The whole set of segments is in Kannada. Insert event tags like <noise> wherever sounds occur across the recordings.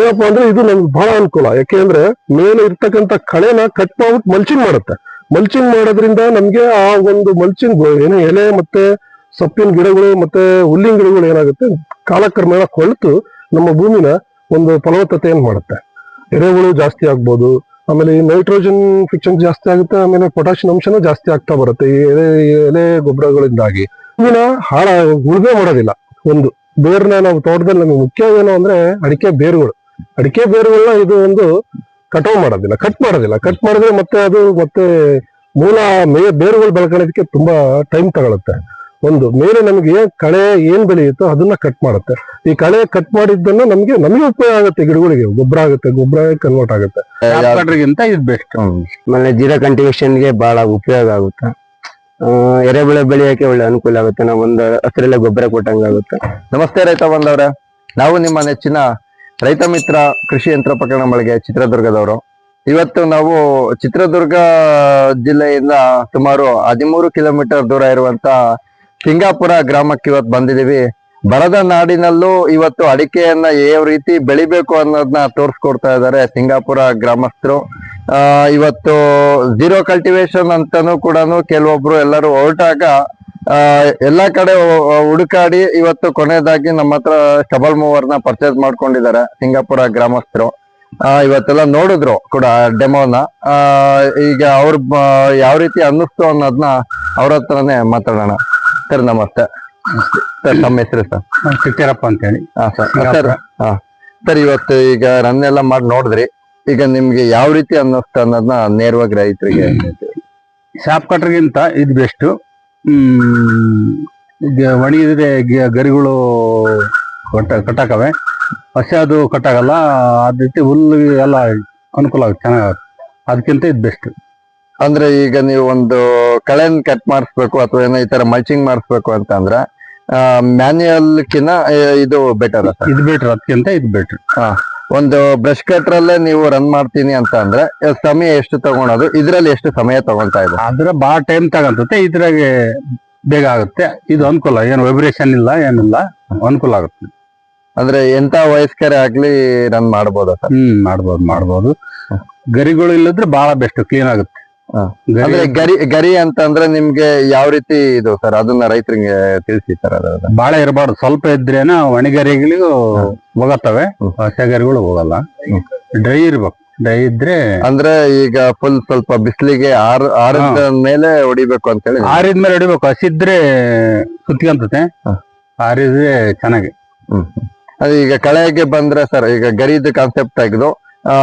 ಏನಪ್ಪಾ ಅಂದ್ರೆ ಇದು ನಮ್ಗೆ ಬಹಳ ಅನುಕೂಲ. ಯಾಕೆಂದ್ರೆ ಮೇಲೆ ಇರ್ತಕ್ಕಂತ ಕಳೆನ ಕಟ್ ಮಾಡ್ಬಿಟ್ಟು ಮಲ್ಚಿಂಗ್ ಮಾಡುತ್ತೆ. ಮಲ್ಚಿಂಗ್ ಮಾಡೋದ್ರಿಂದ ನಮ್ಗೆ ಆ ಒಂದು ಮಲ್ಚಿಂಗ್ ಏನು ಎಲೆ ಮತ್ತೆ ಸೊಪ್ಪಿನ ಗಿಡಗಳು ಮತ್ತೆ ಹುಲ್ಲಿನ ಗಿಡಗಳು ಏನಾಗುತ್ತೆ, ಕಾಲಕ್ರಮೇಣ ಕೊಳ್ತು ನಮ್ಮ ಭೂಮಿನ ಒಂದು ಫಲವತ್ತತೆಯನ್ನು ಮಾಡುತ್ತೆ. ಎರೆಹುಳು ಜಾಸ್ತಿ ಆಗ್ಬೋದು, ಆಮೇಲೆ ಈ ನೈಟ್ರೋಜನ್ ಫಿಕ್ಷನ್ ಜಾಸ್ತಿ ಆಗುತ್ತೆ, ಆಮೇಲೆ ಪೊಟ್ಯಾಷಿಯಂ ಅಂಶನೂ ಜಾಸ್ತಿ ಆಗ್ತಾ ಬರುತ್ತೆ, ಈ ಎಲೆ ಎಲೆ ಗೊಬ್ಬರಗಳಿಂದಾಗಿ. ಹೂವಿನ ಹಾಳ ಉಳುಮೆ ಮಾಡೋದಿಲ್ಲ, ಒಂದು. ಬೇರ್ನ ನಾವು ತೋಟದಲ್ಲಿ ನಮಗೆ ಮುಖ್ಯ ಏನು ಅಂದ್ರೆ ಅಡಿಕೆ ಬೇರುಗಳು. ಅಡಿಕೆ ಬೇರುಗಳನ್ನ ಇದು ಒಂದು ಕಟಾವ್ ಮಾಡೋದಿಲ್ಲ ಕಟ್ ಮಾಡೋದಿಲ್ಲ. ಕಟ್ ಮಾಡಿದ್ರೆ ಮತ್ತೆ ಅದು ಮತ್ತೆ ಮೂಲ ಮೇ ಬೇರುಗಳು ಬೆಳ್ಕೊಳ್ಳೋದಕ್ಕೆ ತುಂಬಾ ಟೈಮ್ ತಗೊಳುತ್ತೆ. ಒಂದು ಮೇಲೆ ನಮಗೆ ಏನ್ ಕಳೆ ಏನ್ ಬೆಳೆಯುತ್ತೋ ಅದನ್ನ ಕಟ್ ಮಾಡುತ್ತೆ. ಈ ಕಳೆ ಕಟ್ ಮಾಡಿದ್ದನ್ನ ನಮ್ಗೆ ನಮಗೆ ಉಪಯೋಗ ಆಗುತ್ತೆ ಗಿಡಗಳಿಗೆ. ಗೊಬ್ಬರ ಆಗುತ್ತೆ ಗೊಬ್ಬರ ಕನ್ವರ್ಟ್ ಆಗುತ್ತೆ. ಮನೆ ಇದು ಬೆಸ್ಟ್ ಆಮೇಲೆ ಜೀರಾ ಕಂಟಿವೇಶನ್ಗೆ ಬಹಳ ಉಪಯೋಗ ಆಗುತ್ತೆ. ಆ, ಎರೆಬೆಳೆ ಬೆಳೆಯಕ್ಕೆ ಒಳ್ಳೆ ಅನುಕೂಲ ಆಗುತ್ತೆ. ನಾವು ಒಂದು ಹಸಿರೆಲ್ಲ ಗೊಬ್ಬರ ಕೊಟ್ಟಂಗಾಗುತ್ತೆ. ನಮಸ್ತೆ ರೈತ ಬಂದವ್ರೆ. ನಾವು ನಿಮ್ಮ ನೆಚ್ಚಿನ ರೈತ ಮಿತ್ರ ಕೃಷಿ ಯಂತ್ರೋಪಕರಣ ಮಳಿಗೆ ಚಿತ್ರದುರ್ಗದವರು. ಇವತ್ತು ನಾವು ಚಿತ್ರದುರ್ಗ ಜಿಲ್ಲೆಯಿಂದ ಸುಮಾರು ಹದಿಮೂರು ಕಿಲೋಮೀಟರ್ ದೂರ ಇರುವಂತ ಸಿಂಗಾಪುರ ಗ್ರಾಮಕ್ಕೆ ಇವತ್ತು ಬಂದಿದೀವಿ ಬರದ ನಾಡಿನಲ್ಲೂ ಇವತ್ತು ಅಡಿಕೆಯನ್ನ ಯಾವ ರೀತಿ ಬೆಳಿಬೇಕು ಅನ್ನೋದನ್ನ ತೋರಿಸ್ಕೊಡ್ತಾ ಇದ್ದಾರೆ ಸಿಂಗಾಪುರ ಗ್ರಾಮಸ್ಥರು. ಇವತ್ತು ಜೀರೋ ಕಲ್ಟಿವೇಶನ್ ಅಂತಾನು ಕೂಡ ಕೆಲವೊಬ್ರು ಎಲ್ಲರೂ ಹೊರಟಾಗ ಆ ಎಲ್ಲಾ ಕಡೆ ಹುಡುಕಾಡಿ ಇವತ್ತು ಕೊನೆಯದಾಗಿ ನಮ್ಮ ಹತ್ರ ಸ್ಟಬಲ್ ಮೂವರ್ನ ಪರ್ಚೇಸ್ ಮಾಡ್ಕೊಂಡಿದ್ದಾರೆ ಸಿಂಗಾಪುರ ಗ್ರಾಮಸ್ಥರು. ಆ ಇವತ್ತೆಲ್ಲ ನೋಡಿದ್ರು ಕೂಡ ಡೆಮೋನ ಆ ಈಗ ಅವ್ರ ಯಾವ ರೀತಿ ಅನ್ನಿಸ್ತು ಅನ್ನೋದನ್ನ ಅವ್ರ ಹತ್ರನೇ ಮಾತಾಡೋಣ. ಸರ್ ನಮಸ್ತೆ. ಸರ್ ನಮ್ಮ ಹೆಸರು ಸರ್? ಚಿಕ್ಕರಪ್ಪ ಅಂತ ಹೇಳಿ ಹಾ ಸರ್. ಹಾ. ಸರ್ ಇವತ್ತು ಈಗ ರನ್ನೆಲ್ಲ ಮಾಡಿ ನೋಡಿದ್ರಿ. ಈಗ ನಿಮ್ಗೆ ಯಾವ ರೀತಿ ಅನ್ನಿಸ್ತು ಅನ್ನೋದನ್ನ ನೇರವಾಗಿ ರೈತರಿಗೆ ಶಾಪ್ ಕಟ್ರಿಗಿಂತ ಇದು ಬೆಸ್ಟ್ ಒಣಗಿದ್ರೆ ಗರಿಗಳು ಕಟ್ಟ ಕಟ್ಟಾಕವೆ. ಹಸಿ ಅದು ಕಟ್ಟಾಗಲ್ಲ ಅದಕ್ಕೆ ರೀತಿ ಹುಲ್ಲು ಎಲ್ಲ ಅನುಕೂಲ ಆಗುತ್ತೆ ಚೆನ್ನಾಗುತ್ತೆ ಅದಕ್ಕಿಂತ ಇದು ಬೆಸ್ಟ್ ಅಂದ್ರೆ ಈಗ ನೀವು ಒಂದು ಕಳೆನ್ ಕಟ್ ಮಾಡಿಸ್ಬೇಕು ಅಥವಾ ಏನೋ ಈ ತರ ಮಲ್ಚಿಂಗ್ ಮಾಡಿಸ್ಬೇಕು ಅಂತ ಅಂದ್ರೆ ಕಿನ್ನ ಇದು ಬೆಟರ್ ಇದು ಬೆಟರ್ ಅದಕ್ಕಿಂತ ಇದು ಬೆಟ್ರ್ ಒಂದು ಬ್ರಷ್ ಕಟ್ರಲ್ಲೇ ನೀವು ರನ್ ಮಾಡ್ತೀನಿ ಅಂತ ಅಂದ್ರೆ ಸಮಯ ಎಷ್ಟು ತಗೊಳೋದು ಇದ್ರಲ್ಲಿ ಎಷ್ಟು ಸಮಯ ತಗೊಳ್ತಾ ಇದೆ? ಆದ್ರೆ ಬಾ ಟೈಮ್ ತಗೊಂತತೆ ಇದ್ರಾಗೆ ಬೇಗ ಆಗುತ್ತೆ. ಇದು ಅನುಕೂಲ ಏನು ವೈಬ್ರೇಷನ್ ಇಲ್ಲ ಏನಿಲ್ಲ ಅನುಕೂಲ ಆಗುತ್ತೆ. ಅಂದ್ರೆ ಎಂತ ವಯಸ್ಕರೇ ಆಗ್ಲಿ ರನ್ ಮಾಡಬಹುದು ಸರ್? ಹ್ಮ್ ಮಾಡ್ಬೋದು ಮಾಡ್ಬೋದು. ಗರಿಗಳು ಇಲ್ಲದ್ರೆ ಬಹಳ ಬೆಸ್ಟ್ ಕ್ಲೀನ್ ಆಗುತ್ತೆ. ಅಂದ್ರೆ ಗರಿ ಗರಿ ಅಂತ ಅಂದ್ರೆ ನಿಮ್ಗೆ ಯಾವ ರೀತಿ ಇದು ಸರ್? ಅದನ್ನ ರೈತರಿಗೆ ತಿಳಿಸಿ ಸರ್ ಬಾಳೆ ಇರಬಾರ್ದು. ಸ್ವಲ್ಪ ಇದ್ರೇನ ಒಣಗರಿಗಳಿಗೂ ಹೋಗತ್ತವೆ. ಹ್ಮ್. ಹಸೆಗರಿಗಳು ಹೋಗಲ್ಲ. ಡ್ರೈ ಇರ್ಬೇಕು. ಡ್ರೈ ಇದ್ರೆ ಅಂದ್ರೆ ಈಗ ಫುಲ್ ಸ್ವಲ್ಪ ಬಿಸಿಲಿಗೆ ಆರ್ ಆರದ ಮೇಲೆ ಹೊಡಿಬೇಕು ಅಂತ ಹೇಳಿ. ಆರಿದ್ಮೇಲೆ ಹೊಡಿಬೇಕು. ಹಸಿದ್ರೆ ಸುತ್ಕೊಂತತೆ. ಹಾ. ಆರಿದ್ರೆ ಚೆನ್ನಾಗಿ. ಈಗ ಕಳೆಗೆ ಬಂದ್ರೆ ಸರ್ ಈಗ ಗರಿದ ಕಾನ್ಸೆಪ್ಟ್ ತೆಗೆದು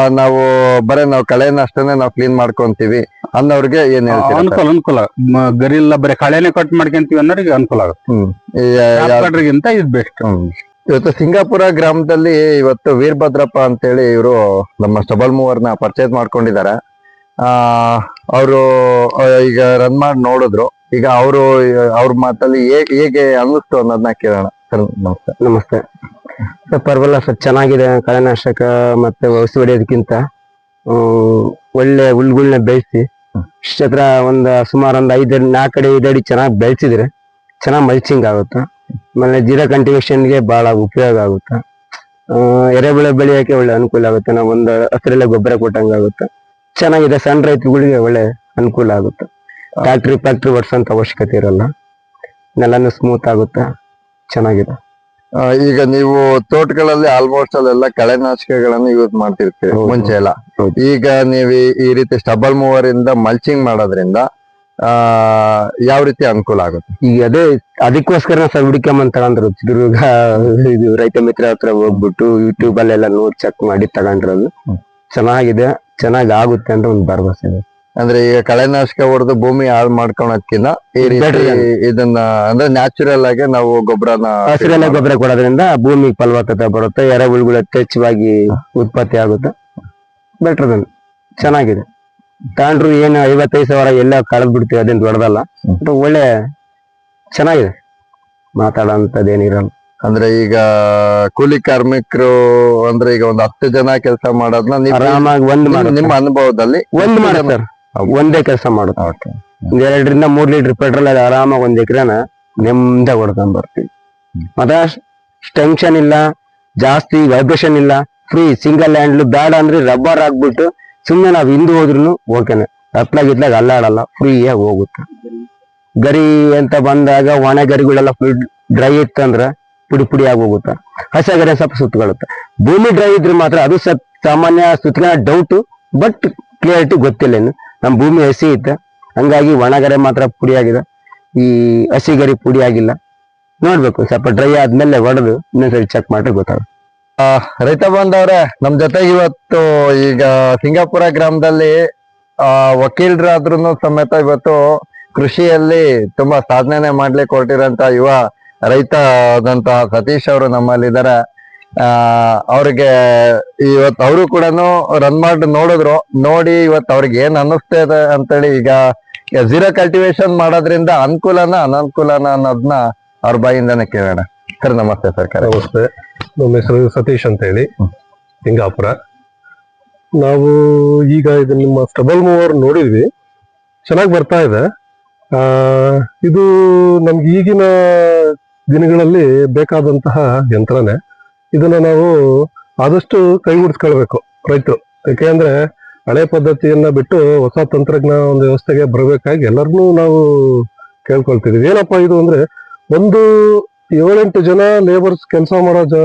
ನಾವು ಬರೇ ನಾವು ಕಳೆನ ಅಷ್ಟೇ ನಾವು ಕ್ಲೀನ್ ಮಾಡ್ಕೊಂತೀವಿ ಅನ್ನೋರ್ಗೆ ಏನ್ ಹೇಳ್ತೀರಾ ಅನುಕೂಲ ಅನುಕೂಲ. ಮ- ಗರಿ ಇಲ್ಲ ಬರೀ ಕಳೆನೆ ಕಟ್ ಮಾಡ್ಕೊಂತೀವಿ ಅನ್ನೋರಿಗೆ ಅನುಕೂಲ ಆಗುತ್ತೆ. ಹ್ಮ್. ಈ ಯಾ- ಇದು ಬೆಸ್ಟ್ ಹ್ಮ್. ಇವತ್ತು ಸಿಂಗಾಪುರ ಗ್ರಾಮದಲ್ಲಿ ಇವತ್ತು ವೀರಭದ್ರಪ್ಪ ಅಂತೇಳಿ ಇವರು ನಮ್ಮ ಸ್ಟಬಲ್ ಮೂವರ್ನ ಪರ್ಚೇಸ್ ಮಾಡ್ಕೊಂಡಿದ್ದಾರೆ. ಆ ಅವರು ಈಗ ರನ್ ಮಾಡಿ ನೋಡಿದ್ರು. ಈಗ ಅವರು ಅವ್ರ ಮಾತಲ್ಲಿ ಹೇಗೆ ಹೇಗೆ ಅನ್ನಿಸ್ತು ಅನ್ನೋದನ್ನ ಕೇಳೋಣ. ಸರ್ ನಮಸ್ತೆ. ನಮಸ್ತೆ. ಪರವಾಗಿಲ್ಲ ಸರ್ ಚೆನ್ನಾಗಿದೆ ಕಳೆನಾಶಕ ಮತ್ತೆ ಔಷಧಿ ಹೊಡೆಯೋದಕ್ಕಿಂತ ಒಳ್ಳೆ ಹುಲ್ಗಳನ್ನ ಬೆಳೆಸಿ, ಇಷ್ಟತ್ರ ಒಂದ್ ಸುಮಾರು ಒಂದ್ ಅಡಿ ಐದು ಅಡಿ ಚೆನ್ನಾಗಿ ಬೆಳೆಸಿದ್ರೆ ಚೆನ್ನಾಗಿ ಮಲ್ಚಿಂಗ್ ಆಗುತ್ತೆ? ಆಮೇಲೆ ಜೀರಾ ಕಂಟಿವೇಶನ್ಗೆ ಬಹಳ ಉಪಯೋಗ ಆಗುತ್ತೆ? ಎರೆಬೆಳೆ ಬೆಳೆಯಕ್ಕೆ ಒಳ್ಳೆ ಅನುಕೂಲ ಆಗುತ್ತೆ, ನಾವು ಒಂದು ಹಸಿರೆಲ್ಲ ಗೊಬ್ಬರ ಕೊಟ್ಟಂಗಾಗುತ್ತೆ ಚೆನ್ನಾಗಿದೆ, ಸಣ್ಣ ರೈತರುಗಳಿಗೆ ಒಳ್ಳೆ ಅನುಕೂಲ ಆಗುತ್ತೆ? ಟ್ಯಾಕ್ಟ್ರಿ ಫ್ಯಾಕ್ಟ್ರಿ ಓಡಿಸೋಂತ ಅವಶ್ಯಕತೆ ಇರಲ್ಲ. ನೆಲನು ಸ್ಮೂತ್ ಆಗುತ್ತೆ? ಚೆನ್ನಾಗಿದೆ. ಈಗ ನೀವು ತೋಟಗಳಲ್ಲಿ ಆಲ್ಮೋಸ್ಟ್ ಅಲ್ಲೆಲ್ಲ ಕಳೆನಾಶಕಗಳನ್ನು ಯೂಸ್ ಮಾಡ್ತಿರ್ತೀವಿ. ಮುಂಚೆ ಎಲ್ಲ. ಈಗ ನೀವು ಈ- ಈ ರೀತಿ ಸ್ಟಬಲ್ ಮೂವರ್ ಇಂದ ಮಲ್ಚಿಂಗ್ ಮಾಡೋದ್ರಿಂದ ಆ ಯಾವ ರೀತಿ ಅನುಕೂಲ ಆಗುತ್ತೆ? ಈಗ ಅದೇ ಅದಕ್ಕೋಸ್ಕರ ಸರ್ ಹುಡುಕೊಂಬಂದ್ ತಗೊಂಡ್ರು. ಚಿತ್ರದುರ್ಗ ಇದು ರೈತ ಮಿತ್ರ ಹತ್ರ ಹೋಗ್ಬಿಟ್ಟು ಯೂಟ್ಯೂಬ್ ಅಲ್ಲೆಲ್ಲ ನೋಡಿ ಚೆಕ್ ಮಾಡಿ ತಗೊಂಡ್ರದು. ಚೆನ್ನಾಗಿದೆ ಚೆನ್ನಾಗಿ ಆಗುತ್ತೆ ಅಂತ ಒಂದು ಭರವಸೆ ಇದೆ. ಅಂದ್ರೆ ಈಗ ಕಳೆನಾಶಕ ಹೊಡೆದು ಭೂಮಿ ಹಾಳು ಮಾಡ್ಕೊಳಕ್ಕಿಂತ ಈ ರೀತಿ ಇದನ್ನ ಅಂದ್ರೆ ನ್ಯಾಚುರಲ್ ಆಗಿ ನಾವು ಗೊಬ್ಬರನ ಗೊಬ್ಬರ ಕೊಡೋದ್ರಿಂದ ಭೂಮಿಗೆ ಫಲವತ್ತತೆ ಬರುತ್ತೆ ಎರೆಹುಳುಗಳು ಯಥೇಚ್ಛವಾಗಿ ಉತ್ಪತ್ತಿ ಆಗುತ್ತೆ. ಬೆಟರ್ ದನ್ ಚೆನ್ನಾಗಿದೆ. ತಗೊಂಡ್ರು ಏನು ಐವತ್ತೈದು ಸಾವಿರ ಎಲ್ಲ ಕಳೆದ್ ಬಿಡ್ತೀವಿ ಅದೇನು ದೊಡ್ಡದಲ್ಲ. ಬಟ್ ಒಳ್ಳೆ ಚೆನ್ನಾಗಿದೆ. ಮಾತಾಡೋಂಥದ್ದೇನಿರಲ್ಲ. ಅಂದ್ರೆ ಈಗ ಕೂಲಿ ಕಾರ್ಮಿಕರು ಅಂದ್ರೆ ಈಗ ಒಂದ್ ಹತ್ತು ಜನ ಕೆಲಸ ಮಾಡೋದ್ನ ನೀವು ಆರಾಮಾಗಿ ಒಂದ್ ನಿಮ್ಮ ಅನುಭವದಲ್ಲಿ ಒಂದ್ ಮಾಡುತ್ತೆ ಸರ್. ಒಂದೇ ಕೆಲಸ ಮಾಡುತ್ತೆ. ಒಂದ್ ಎರಡರಿಂದ ಮೂರ್ ಲೀಟರ್ ಪೆಟ್ರೋಲ್ ಅಲ್ಲಿ ಆರಾಮಾಗಿ ಒಂದ್ ಎಕರೆನ ನೆಮ್ಮದಿ ಹೊಡ್ಕೊಂಡ್ ಬರ್ತೀವಿ. ಮತ್ತೆ ಟೆನ್ಷನ್ ಇಲ್ಲ ಜಾಸ್ತಿ ವೈಬ್ರೇಷನ್ ಇಲ್ಲ ಫ್ರೀ ಸಿಂಗಲ್ ಹ್ಯಾಂಡ್ಲ್ ಬ್ಯಾಡ್ ಅಂದ್ರೆ ರಬ್ಬರ್ ಹಾಕ್ಬಿಟ್ಟು ಸುಮ್ನೆ ನಾವ್ ಹಿಂದೆ ಹೋದ್ರು ಓಕೆನೆ ಇತ್ಲಾಗ ಅಲ್ಲಾಡಲ್ಲ ಫ್ರೀ ಆಗಿ ಹೋಗುತ್ತೆ. ಗರಿ ಅಂತ ಬಂದಾಗ ಒಣ ಗರಿಗಳೆಲ್ಲ ಫುಲ್ ಡ್ರೈ ಇತ್ತಂದ್ರೆ ಪುಡಿ ಪುಡಿ ಆಗಿ ಹೋಗುತ್ತೆ. ಹಸ ಗರಿ ಸ್ವಲ್ಪ ಸುತ್ತಕೊಳ್ಳುತ್ತೆ ಭೂಮಿ ಡ್ರೈ ಇದ್ರೆ ಮಾತ್ರ ಅದು ಸಾಮಾನ್ಯ ಸುತ್ತಗಳ ಡೌಟ್ ಬಟ್ ಕ್ಲಿಯರಿಟಿ ಗೊತ್ತಿಲ್ಲ ಇನ್ನು. ನಮ್ ಭೂಮಿ ಹಸಿ ಇತ್ತು ಹಂಗಾಗಿ ಒಣಗರೆ ಮಾತ್ರ ಪುಡಿ ಆಗಿದೆ. ಈ ಹಸಿ ಗರಿ ಪುಡಿ ಆಗಿಲ್ಲ. ನೋಡ್ಬೇಕು ಸ್ವಲ್ಪ ಡ್ರೈ ಆದ್ಮೇಲೆ ಹೊಡೆದು ಇನ್ನೊಂದ್ಸರಿ ಚೆಕ್ ಮಾಡ್ರೆ ಗೊತ್ತಾಗುತ್ತೆ. ರೈತ ಬಾಂಧವ್ರೆ ನಮ್ ಜೊತೆಗೆ ಇವತ್ತು ಈಗ ಸಿಂಗಾಪುರ ಗ್ರಾಮದಲ್ಲಿ, ಆ ವಕೀಲರಾದ್ರೂ ಸಮೇತ ಇವತ್ತು ಕೃಷಿಯಲ್ಲಿ ತುಂಬಾ ಸಾಧನೆ ಮಾಡ್ಲಿಕ್ಕೆ ಹೊರಟಿರೋಂತ ಯುವ ರೈತ ಆದಂತಹ ಸತೀಶ್ ಅವರು ನಮ್ಮಲ್ಲಿದ್ದಾರೆ. ಅವ್ರಿಗೆ ಇವತ್ತು ಅವರು ಕೂಡ ರನ್ ಮಾಡಿ ನೋಡಿದ್ರು. ನೋಡಿ ಇವತ್ತು ಅವ್ರಿಗೆ ಏನ್ ಅನ್ನಿಸ್ತಾ ಇದೆ ಅಂತೇಳಿ ಈಗ ಝೀರೋ ಕಲ್ಟಿವೇಶನ್ ಮಾಡೋದ್ರಿಂದ ಅನುಕೂಲನ ಅನನುಕೂಲನ ಅನ್ನೋದನ್ನ ಅವ್ರ ಬಾಯಿಂದಾನೆ ಕೇಳೋಣ. ಸರ್ ನಮಸ್ತೆ ಸರ್ಕಾರ ನಮಸ್ತೆ. ನಮ್ಮ ಹೆಸರು ಸತೀಶ್ ಅಂತ ಹೇಳಿ ಸಿಂಗಾಪುರ. ನಾವು ಈಗ ಇದು ನಿಮ್ಮ ಸ್ಟಬಲ್ ಮೂವರ್ ನೋಡಿದ್ವಿ. ಚೆನ್ನಾಗಿ ಬರ್ತಾ ಇದೆ. ಆ ಇದು ನಮ್ಗೆ ಈಗಿನ ದಿನಗಳಲ್ಲಿ ಬೇಕಾದಂತಹ ಯಂತ್ರನೇ. ಇದನ್ನ ನಾವು ಆದಷ್ಟು ಕೈಗೂಡಿಸ್ಕೊಳ್ಬೇಕು ರೈತರು. ಯಾಕೆಂದ್ರೆ ಹಳೆ ಪದ್ಧತಿಯನ್ನ ಬಿಟ್ಟು ಹೊಸ ತಂತ್ರಜ್ಞಾನ ಒಂದು ವ್ಯವಸ್ಥೆಗೆ ಬರಬೇಕಾಗಿ ಎಲ್ಲರನ್ನೂ ನಾವು ಕೇಳ್ಕೊಳ್ತಿದೀವಿ ಏನಪ್ಪಾ ಇದು ಅಂದ್ರೆ ಒಂದು ಏಳೆಂಟು ಜನ ಲೇಬರ್ಸ್ ಕೆಲಸ ಮಾಡೋ ಜ,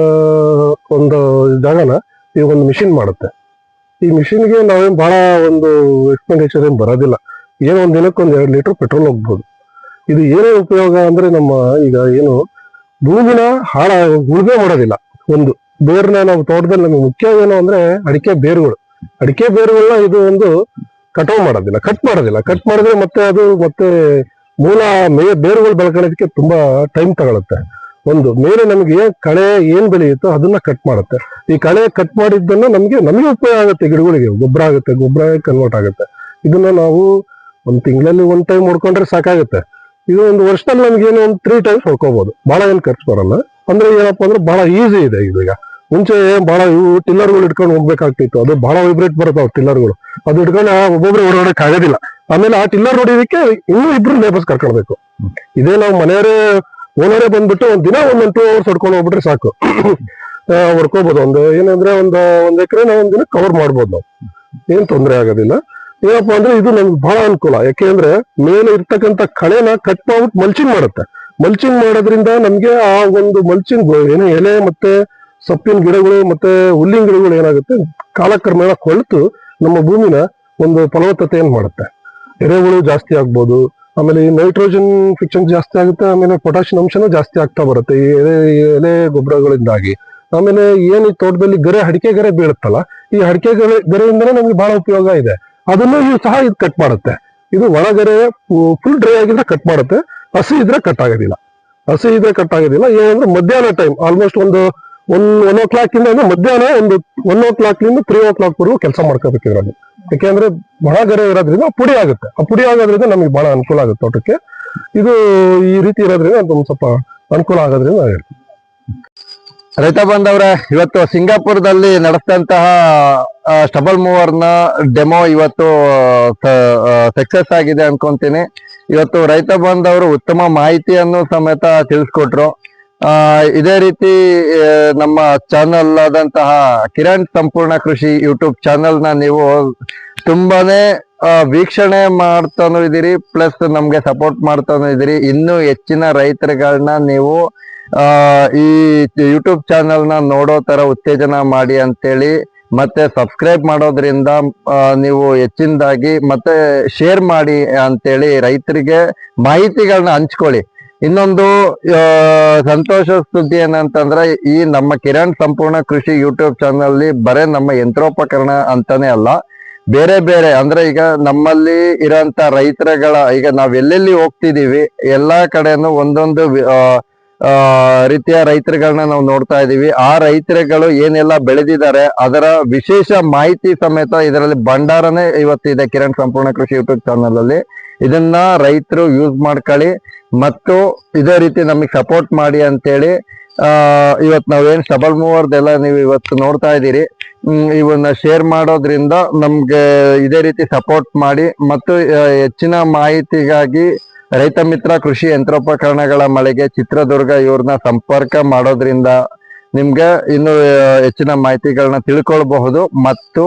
ಒಂದು ಜಾಗನ ಈ ಒಂದು ಮಿಷಿನ್ ಮಾಡುತ್ತೆ. ಈ ಮಿಷಿನ್ಗೆ ನಾವೇನ್ ಬಹಳ ಒಂದು ಎಕ್ಸ್ಪೆಂಡಿಚರ್ ಏನು ಬರೋದಿಲ್ಲ. ಏನೋ ಒಂದು ದಿನಕ್ಕೆ ಒಂದ್ ಎರಡು ಲೀಟರ್ ಪೆಟ್ರೋಲ್ ಹೋಗ್ಬೋದು. ಇದು ಏನೇ ಉಪಯೋಗ ಅಂದ್ರೆ ನಮ್ಮ ಈಗ ಏನು ಭೂಮಿನ ಹಾಳ ಉಳುಮೆ ಮಾಡೋದಿಲ್ಲ. ಒಂದು ಬೇರ್ನ ನಾವು ತೋಟದಲ್ಲಿ ನಮ್ಗೆ ಮುಖ್ಯ ಏನು ಅಂದ್ರೆ ಅಡಿಕೆ ಬೇರುಗಳು. ಅಡಿಕೆ ಬೇರುಗಳನ್ನ ಇದು ಒಂದು ಕಟಾವ್ ಮಾಡೋದಿಲ್ಲ ಕಟ್ ಮಾಡೋದಿಲ್ಲ. ಕಟ್ ಮಾಡಿದ್ರೆ ಮತ್ತೆ ಅದು ಮತ್ತೆ ಮೂಲ ಮೇ ಬೇರುಗಳು ಬೆಳ್ಕೊಳ್ಳೋದಕ್ಕೆ ತುಂಬಾ ಟೈಮ್ ತಗೊಳುತ್ತೆ. ಒಂದು ಮೇಲೆ ನಮಗೆ ಕಳೆ ಏನ್ ಬೆಳೆಯುತ್ತೋ ಅದನ್ನ ಕಟ್ ಮಾಡುತ್ತೆ. ಈ ಕಳೆ ಕಟ್ ಮಾಡಿದ್ದನ್ನ ನಮಗೆ ನಮಗೆ ಉಪಯೋಗ ಆಗುತ್ತೆ ಗಿಡಗಳಿಗೆ. ಗೊಬ್ಬರ ಆಗುತ್ತೆ, ಗೊಬ್ಬರ ಕನ್ವರ್ಟ್ ಆಗುತ್ತೆ. ಇದನ್ನ ನಾವು ಒಂದ್ ತಿಂಗಳಲ್ಲಿ ಒಂದ್ ಟೈಮ್ ಹೊಡ್ಕೊಂಡ್ರೆ ಸಾಕಾಗುತ್ತೆ. ಇದು ಒಂದು ವರ್ಷದಲ್ಲಿ ನಮ್ಗೆ ಏನು ಒಂದು ತ್ರೀ ಟೈಮ್ಸ್ ಹೊಡ್ಕೋಬಹುದು ಬಹಳ ಏನ್ ಖರ್ಚು ಬರಲ್ಲ. ಅಂದ್ರೆ ಏನಪ್ಪಾ ಅಂದ್ರೆ ಬಹಳ ಈಸಿ ಇದೆ ಇದೀಗ ಮುಂಚೆ ಬಹಳ ಇವು ಟಿಲ್ಲರ್ಗಳು ಇಟ್ಕೊಂಡು ಹೋಗ್ಬೇಕಾಗ್ತಿತ್ತು. ಅದು ಬಹಳ ವೈಬ್ರೇಟ್ ಬರುತ್ತಾವ ಟಿಲ್ಲರ್ಗಳು ಅದು ಇಟ್ಕೊಂಡು ಒಬ್ಬೊಬ್ರು ಓಡಾಡಕ್ ಆಗೋದಿಲ್ಲ. ಆಮೇಲೆ ಆ ಟಿಲ್ಲರ್ ಹೊಡಿಯೋದಕ್ಕೆ ಇನ್ನೂ ಇಬ್ರು ಲೇಬರ್ಸ್ ಕರ್ಕೊಳ್ಬೇಕು ಇದೇ ನಾವು ಮನೆಯವರೇ ಓನರೇ ಬಂದ್ಬಿಟ್ಟು ಒಂದ್ ದಿನ ಒಂದೊಂದು ಟೂ ಅವರ್ಸ್ ಹೊಡ್ಕೊಂಡು ಹೋಗ್ಬಿಟ್ರೆ ಸಾಕು. <coughs> ಹೊಡ್ಕೋಬಹುದು ಒಂದು ಏನಂದ್ರೆ ಒಂದು ಒಂದ್ ಎಕರೆ ನಾವು ಒಂದ್ ದಿನ ಕವರ್ ಮಾಡ್ಬೋದು ನಾವು. ಏನ್ ತೊಂದರೆ ಆಗೋದಿಲ್ಲ. ಏನಪ್ಪಾ ಅಂದ್ರೆ ಇದು ನಮ್ಗೆ ಬಹಳ ಅನುಕೂಲ. ಯಾಕೆಂದ್ರೆ ಮೇಲೆ ಇರ್ತಕ್ಕಂಥ ಕಳೆನ ಕಟ್ ಮಾಡ್ಬಿಟ್ಟು ಮಲ್ಚಿಂಗ್ ಮಾಡುತ್ತೆ. ಮಲ್ಚಿಂಗ್ ಮಾಡೋದ್ರಿಂದ ನಮ್ಗೆ ಆ ಒಂದು ಮಲ್ಚಿಂಗ್ ಏನು ಎಲೆ ಮತ್ತೆ ಸೊಪ್ಪಿನ ಗಿಡಗಳು ಮತ್ತೆ ಹುಲ್ಲಿನ ಗಿಡಗಳು ಏನಾಗುತ್ತೆ, ಕಾಲಕ್ರಮೇಣ ಕೊಳೆತು ನಮ್ಮ ಭೂಮಿನ ಒಂದು ಫಲವತ್ತತೆಯನ್ನು ಮಾಡುತ್ತೆ. ಎರೆಹುಳು ಜಾಸ್ತಿ ಆಗ್ಬೋದು, ಆಮೇಲೆ ಈ ನೈಟ್ರೋಜನ್ ಫಿಕ್ಷನ್ ಜಾಸ್ತಿ ಆಗುತ್ತೆ, ಆಮೇಲೆ ಪೊಟ್ಯಾಷಿಯಂ ಅಂಶನೂ ಜಾಸ್ತಿ ಆಗ್ತಾ ಬರುತ್ತೆ, ಈ ಎಲೆ ಎಲೆ ಗೊಬ್ಬರಗಳಿಂದಾಗಿ. ಆಮೇಲೆ ಏನು ಈ ತೋಟದಲ್ಲಿ ಗರೆ, ಅಡಿಕೆ ಗರೆ ಬೀಳುತ್ತಲ್ಲ, ಈ ಅಡಿಕೆ ಗರೆ ಗರೆಯಿಂದನೇ ನಮ್ಗೆ ಬಹಳ ಉಪಯೋಗ ಇದೆ. ಅದನ್ನು ಸಹ ಇದು ಕಟ್ ಮಾಡುತ್ತೆ. ಇದು ಒಳಗರೆ ಫುಲ್ ಡ್ರೈ ಆಗಿದ್ರೆ ಕಟ್ ಮಾಡುತ್ತೆ. ಹಸಿ ಇದ್ರೆ ಕಟ್ ಆಗೋದಿಲ್ಲ. ಹಸಿ ಇದ್ರೆ ಕಟ್ ಆಗೋದಿಲ್ಲ. ಏನಂದ್ರೆ ಮಧ್ಯಾಹ್ನ ಟೈಮ್ ಆಲ್ಮೋಸ್ಟ್ ಒಂದು ಒನ್ ಒನ್ ಓ ಕ್ಲಾಕ್ ಇಂದ ಮಧ್ಯಾಹ್ನ ಒಂದು ಒನ್ ಓ ಕ್ಲಾಕ್ ಇಂದ ತ್ರೀ ಓ ಕ್ಲಾಕ್ ವರೆಗೂ ಕೆಲಸ ಮಾಡ್ಕೋಬೇಕು ಇದ್ರಲ್ಲಿ. ಯಾಕೆಂದ್ರೆ ಬಹಳ ಗರೆ ಇರೋದ್ರಿಂದ ಪುಡಿ ಆಗುತ್ತೆ. ಆ ಪುಡಿ ಆಗೋದ್ರಿಂದ ನಮಗೆ ಬಹಳ ಅನುಕೂಲ ಆಗುತ್ತೆ ತೋಟಕ್ಕೆ. ಇದು ಈ ರೀತಿ ಇರೋದ್ರಿಂದ ಒಂದು ಸ್ವಲ್ಪ ಅನುಕೂಲ ಆಗೋದ್ರಿಂದ ಹೇಳ್ತೀನಿ. ರೈತ ಬಾಂಧವ್ರೆ ಇವತ್ತು ಸಿಂಗಾಪುರದಲ್ಲಿ ನಡೆಸಿದಂತಹ ಸ್ಟಬಲ್ ಮೂವರ್ನ ಡೆಮೋ ಇವತ್ತು ಸಕ್ಸಸ್ ಆಗಿದೆ ಅನ್ಕೊಂತೀನಿ. ಇವತ್ತು ರೈತ ಬಾಂಧವರು ಉತ್ತಮ ಮಾಹಿತಿಯನ್ನು ಸಮೇತ ತಿಳಿಸ್ಕೊಟ್ರು. ಆ, ಇದೇ ರೀತಿ ನಮ್ಮ ಚಾನಲ್ ಆದಂತಹ ಕಿರಣ್ ಸಂಪೂರ್ಣ ಕೃಷಿ ಯೂಟ್ಯೂಬ್ ಚಾನಲ್ನ ನೀವು ತುಂಬಾನೇ ವೀಕ್ಷಣೆ ಮಾಡ್ತಾನು ಇದ್ದೀರಿ, ಪ್ಲಸ್ ನಮ್ಗೆ ಸಪೋರ್ಟ್ ಮಾಡ್ತಾನು ಇದ್ದೀರಿ. ಇನ್ನೂ ಹೆಚ್ಚಿನ ರೈತರುಗಳನ್ನ ನೀವು ಈ ಯೂಟ್ಯೂಬ್ ಚಾನೆಲ್ನ ನೋಡೋ ತರ ಉತ್ತೇಜನ ಮಾಡಿ ಅಂತೇಳಿ ಮತ್ತೆ ಸಬ್ಸ್ಕ್ರೈಬ್ ಮಾಡೋದ್ರಿಂದ ನೀವು ಹೆಚ್ಚಿನದಾಗಿ ಮತ್ತೆ ಶೇರ್ ಮಾಡಿ ಅಂತೇಳಿ ರೈತರಿಗೆ ಮಾಹಿತಿಗಳನ್ನ ಹಂಚ್ಕೊಳ್ಳಿ. ಇನ್ನೊಂದು ಸಂತೋಷ ಸುದ್ದಿ ಏನಂತಂದ್ರೆ ಈ ನಮ್ಮ ಕಿರಣ್ ಸಂಪೂರ್ಣ ಕೃಷಿ ಯೂಟ್ಯೂಬ್ ಚಾನಲ್ ಬರೇ ನಮ್ಮ ಯಂತ್ರೋಪಕರಣ ಅಂತಾನೆ ಅಲ್ಲ. ಬೇರೆ ಬೇರೆ, ಅಂದ್ರೆ ಈಗ ನಮ್ಮಲ್ಲಿ ಇರೋಂತ ರೈತರಗಳ, ಈಗ ನಾವ್ ಎಲ್ಲೆಲ್ಲಿ ಹೋಗ್ತಿದೀವಿ ಎಲ್ಲಾ ಕಡೆನೂ ಒಂದೊಂದು ರೀತಿಯ ರೈತರುಗಳನ್ನ ನಾವು ನೋಡ್ತಾ ಇದ್ದೀವಿ ಆ ರೈತರುಗಳು ಏನೆಲ್ಲ ಬೆಳೆದಿದ್ದಾರೆ, ಅದರ ವಿಶೇಷ ಮಾಹಿತಿ ಸಮೇತ ಇದರಲ್ಲಿ ಭಂಡಾರನೇ ಇವತ್ತಿದೆ ಕಿರಣ್ ಸಂಪೂರ್ಣ ಕೃಷಿ ಯೂಟ್ಯೂಬ್ ಚಾನಲ್ ಅಲ್ಲಿ ಇದನ್ನ ರೈತರು ಯೂಸ್ ಮಾಡ್ಕೊಳ್ಳಿ ಮತ್ತು ಇದೇ ರೀತಿ ನಮಗೆ ಸಪೋರ್ಟ್ ಮಾಡಿ ಅಂತೇಳಿ ಇವತ್ತು ನಾವೇನು ಸ್ಟಬಲ್ ಮೂವರ್ದೆಲ್ಲ ನೀವು ಇವತ್ತು ನೋಡ್ತಾ ಇದ್ದೀರಿ. ಇವನ್ನ ಶೇರ್ ಮಾಡೋದ್ರಿಂದ ನಮ್ಗೆ ಇದೇ ರೀತಿ ಸಪೋರ್ಟ್ ಮಾಡಿ ಮತ್ತು ಹೆಚ್ಚಿನ ಮಾಹಿತಿಗಾಗಿ ರೈತ ಮಿತ್ರ ಕೃಷಿ ಯಂತ್ರೋಪಕರಣಗಳ ಮಳೆಗೆ ಚಿತ್ರದುರ್ಗ ಇವ್ರನ್ನ ಸಂಪರ್ಕ ಮಾಡೋದ್ರಿಂದ ನಿಮ್ಗೆ ಇನ್ನು ಹೆಚ್ಚಿನ ಮಾಹಿತಿಗಳನ್ನ ತಿಳ್ಕೊಳ್ಬಹುದು. ಮತ್ತು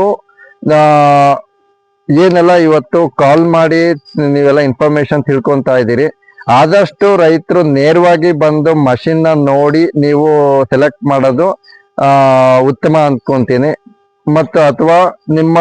ಏನೆಲ್ಲ ಇವತ್ತು ಕಾಲ್ ಮಾಡಿ ನೀವೆಲ್ಲ ಇನ್ಫಾರ್ಮೇಶನ್ ತಿಳ್ಕೊಂತಾ ಇದ್ದೀರಿ. ಆದಷ್ಟು ರೈತರು ನೇರವಾಗಿ ಬಂದು ಮಷಿನ್ನ ನೋಡಿ ನೀವು ಸೆಲೆಕ್ಟ್ ಮಾಡೋದು ಉತ್ತಮ ಅನ್ಕೊಂತೀನಿ. ಮತ್ತು ಅಥವಾ ನಿಮ್ಮ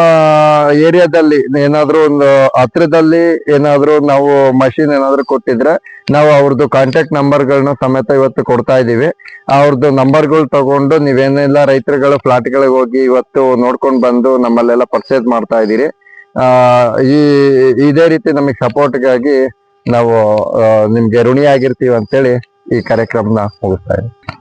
ಏರಿಯಾದಲ್ಲಿ ಏನಾದರೂ ಒಂದು ಹತ್ರದಲ್ಲಿ ಏನಾದರೂ ನಾವು ಮಷಿನ್ ಏನಾದರೂ ಕೊಟ್ಟಿದ್ರೆ ನಾವು ಅವ್ರದ್ದು ಕಾಂಟ್ಯಾಕ್ಟ್ ನಂಬರ್ಗಳನ್ನ ಸಮೇತ ಇವತ್ತು ಕೊಡ್ತಾ ಇದೀವಿ ಅವ್ರದ್ದು ನಂಬರ್ಗಳು ತಗೊಂಡು ನೀವೇನೆಲ್ಲ ರೈತರುಗಳ ಫ್ಲಾಟ್ಗಳಿಗೆ ಹೋಗಿ ಇವತ್ತು ನೋಡ್ಕೊಂಡು ಬಂದು ನಮ್ಮಲ್ಲೆಲ್ಲ ಪರ್ಚೇಸ್ ಮಾಡ್ತಾ ಇದ್ದೀರಿ. ಆ, ಈ, ಇದೇ ರೀತಿ ನಮಗೆ ಸಪೋರ್ಟ್ಗಾಗಿ ನಾವು ನಿಮಗೆ ನಿಮ್ಗೆ ಋಣಿಯಾಗಿರ್ತೀವಿ ಅಂತೇಳಿ ಈ ಕಾರ್ಯಕ್ರಮನ ಮುಗಿಸ್ತಾ ಇದ್ದೀವಿ.